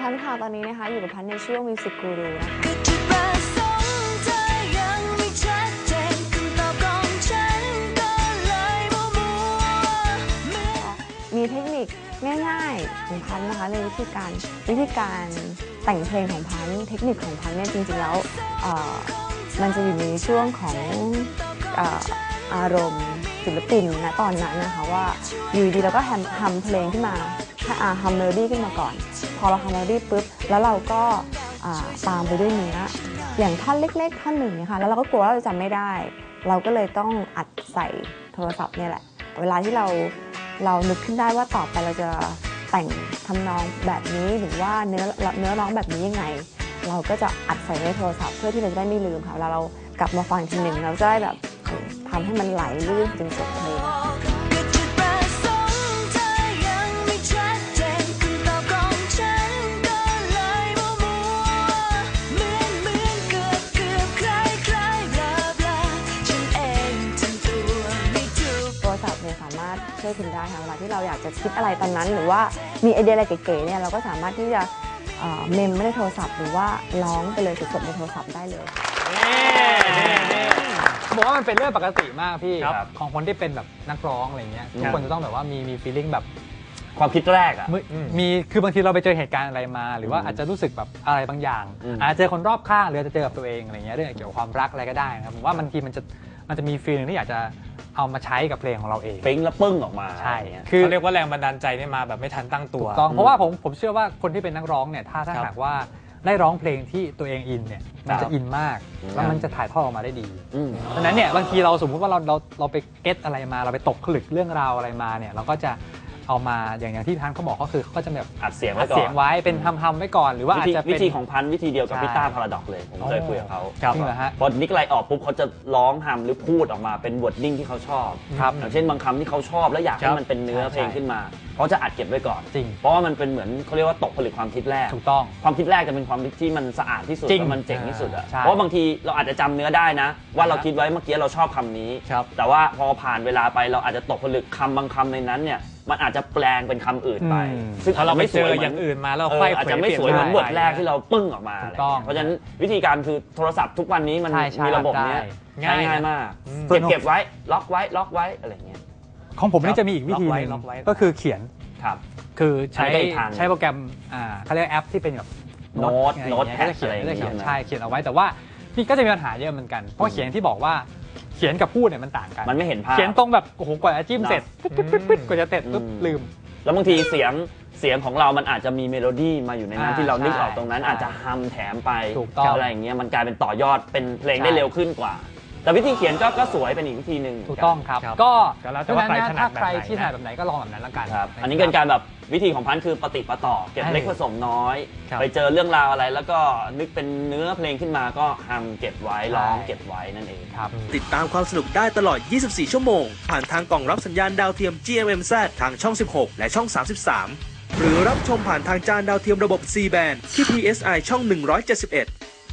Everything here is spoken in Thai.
พันธ์ค่ะ ตอนนี้นะคะ อยู่กับพันธ์ในช่วงมิวสิกกูรูนะคะก็จุดประสงค์เธอยังไม่ชัดเจนคำตอบของฉันก็เลยมัวมัวเหมือนมีเทคนิคง่ายๆของพันธ์นะคะในวิธีการวิธีการแต่งเพลงของพันธ์เทคนิคของพันธ์เนี่ยจริงๆแล้วเอ่อมันจะอยู่ในช่วงของเอ่ออารมณ์ศิลปินณตอนนั้นนะคะว่าอยู่ดีๆเราก็ทำทำเพลงขึ้นมาอ่าทำเมโลดี้ขึ้นมาก่อน พอเราทำเมโลดี้ปุ๊บแล้วเราก็ตามไปด้วยเนื้ออย่างท่อนเล็กๆท่อนหนึ่งเนี่ยค่ะแล้วเราก็กลัวว่าเราจำไม่ได้ เราก็เลยต้องอัดใส่โทรศัพท์เนี่ยแหละ เวลาที่เราเรานึกขึ้นได้ว่าต่อไปเราจะแต่งทำนองแบบนี้หรือว่าเนื้อเนื้อร้องแบบนี้ยังไง เราก็จะอัดใส่ในโทรศัพท์เพื่อที่เราจะได้ไม่ลืมค่ะเวลาเรากลับมาฟังทีหนึ่งเราจะได้แบบทำให้มันไหลลื่นจนจบเพลง ช่วยคุณได้ค่ะเวลาที่เราอยากจะคิดอะไรตอนนั้น หรือว่ามีไอเดียอะไรเก๋ๆเนี่ยเราก็สามารถที่จะเอ่อเมมไม่ได้โทรศัพท์ หรือว่าร้องไปเลยสดๆในโทรศัพท์ได้เลย บอกว่ามันเป็นเรื่องปกติมากพี่ ครับ ของคนที่เป็นแบบนักร้องอะไรเงี้ยทุกคนจะต้องแบบว่ามีมีฟีลลิ่งแบบความคิดแรกอะ มึมีคือบางทีเราไปเจอเหตุการณ์อะไรมา หรือว่าอาจจะรู้สึกแบบอะไรบางอย่าง อืม อาจจะเจอคนรอบข้างหรืออาจจะเจอกับตัวเองอะไรเงี้ยเรื่องเกี่ยวกับความรักอะไรก็ได้นะครับผมว่าบางทีมันจะมันจะมีฟีลหนึงที่อยากจะ เอามาใช้กับเพลงของเราเอง ปิ๊งแล้วปึ้งออกมาใช่อะไรเงี้ย คือเขาเรียกว่าแรงบันดาลใจเนี่ยมาแบบไม่ทันตั้งตัวถูกต้องเพราะว่าผมผมเชื่อว่าคนที่เป็นนักร้องเนี่ยถ้าถ้าครับหากว่าได้ร้องเพลงที่ตัวเองอินเนี่ยมันจะอินมากแล้วมันจะถ่ายทอดออกมาได้ดีอืม ดังนั้นเนี่ยบางทีเราสมมุติว่าเราเราเราไปเก็ตอะไรมาเราไปตกผลึกเรื่องราวอะไรมาเนี่ยเราก็จะ เอามาอย่างอย่างที่ท่านเขาบอกก็คือเขาก็จะแบบอัดเสียงอัไว้ดก่อนเสียงไว้เป็นทำทำไว้ก่อน หรือว่าวิอาจธีจะวิเป็น ธีของพันธุ์วิธีเดียวกับใช่พิต้าพาราดอกเลยผมเคยคุยกับเขาครับจริงเหรอฮะพอนิกไลออกปุ๊บเขาจะร้องทำหรือพูดออกมาเป็นวอร์ดดิ้งที่เขาชอบครับอย่างเช่นบางคำที่เขาชอบแล้วอยากคให้รับมันเป็นเนื้อใช่เพลงขึ้นมาเขาจะอัดเก็บไว้ก่อนจริง เพราะว่ามันเป็นเหมือนเขาเรียกว่าตกผลึกความคิดแรก ถูกต้อง ความคิดแรกจะเป็นความคิดที่มันสะอาดที่สุดจริงแล้วมันเจ๋งที่สุดอะใช่เพราะว่าบางทีเราอาจจะจำเนื้อได้นะ ว่าเราคิดไว้เมื่อกี้เราชอบคำนี้ ครับแต่ว่าพอผ่านเวลาไปเราอาจจะตกผลึกคำบางคำในนั้นเนี่ย มันอาจจะแปลงเป็นคำอื่นไป อืมซึ่งพอเราไปเจอหมือย่างอื่นมาแล้วเออค่อยอาจเผจะยไม่เปลี่ยนสวยเหมือนไปบทแรกที่เราปึ้งออกมาถูกต้องเพราะฉะนั้นวิธีการคือโทรศัพท์ทุกวันนี้มันใช่ใช่มีระบบเนี้ยได้ใช้ง่ายมากอืม เก็บเก็บไว้ล็อกไว้ล็อกไว้อะไรอย่างเงี้ย ของผมนี่จะมีอีกวิธีหนึงล็อกไว้ล็อกไว้ ก็คือเขียนครับ คือใช้อันนี้ก็อีกทางใช้โปรแกรมอ่าเขาเรียกแอปที่เป็นแบบโน้ตอะไรโน้ตอย่างแพเงี้ยดก็จะเขียนอะไรอย่างก็จะเขียนเงี้ยใช่เขียนเอาไว้แต่ว่านี่ก็จะมีปัญหาเยอะเหมือนกันเพราะเขียนที่บอกว่า เขียนกับพูดเนี่ยมันต่างกัน มันไม่เห็นภาพ เขียนตรงแบบโอ้โหกว่าจะจิ้มเสร็จเนอะปึ๊ดปึ๊ดปึ๊ดปึ๊ดกว่าจะเสร็จปุ๊บอืม ลืม แล้วบางทีเสียงเสียงของเรามันอาจจะมีเมโลดี้มาอยู่ในนั้นอ่าที่เรานึกใช่ออกตรงนั้นใช่อาจจะฮัมแถมไปถูกต้องอะไรอย่างเงี้ยมันกลายเป็นต่อยอดเป็นเพลงใช่ได้เร็วขึ้นกว่า แต่วิธีเขียนก็ก็สวยเป็นอีกวิธีหนึ่งถูกต้องครับ ครับก็ก็แล้วแต่ว่าเพระฉะนั้นใครถนัดถ้าใครแบบไหน ที่ถนัดแบบไหนก็ลองแบบนั้นละกันครับะอันนี้เป็นการแบบวิธีของพันธุ์คือปฏิปต่อเก็บเล็กใช่ผสมน้อย ครับ ไปเจอเรื่องราวอะไร แล้วก็นึกเป็นเนื้อเพลงขึ้นมาก็ฮัมเก็บไว้ร้องใช่เก็บไว้นั่นเองครับ ติดตามความสนุกได้ตลอด 24 ชั่วโมง ผ่านทางกล่องรับสัญญาณดาวเทียม GMMZ ทางช่อง 16 และช่อง 33 หรือรับชมผ่านทางจานดาวเทียมระบบ C band ที่ PSI ช่อง 171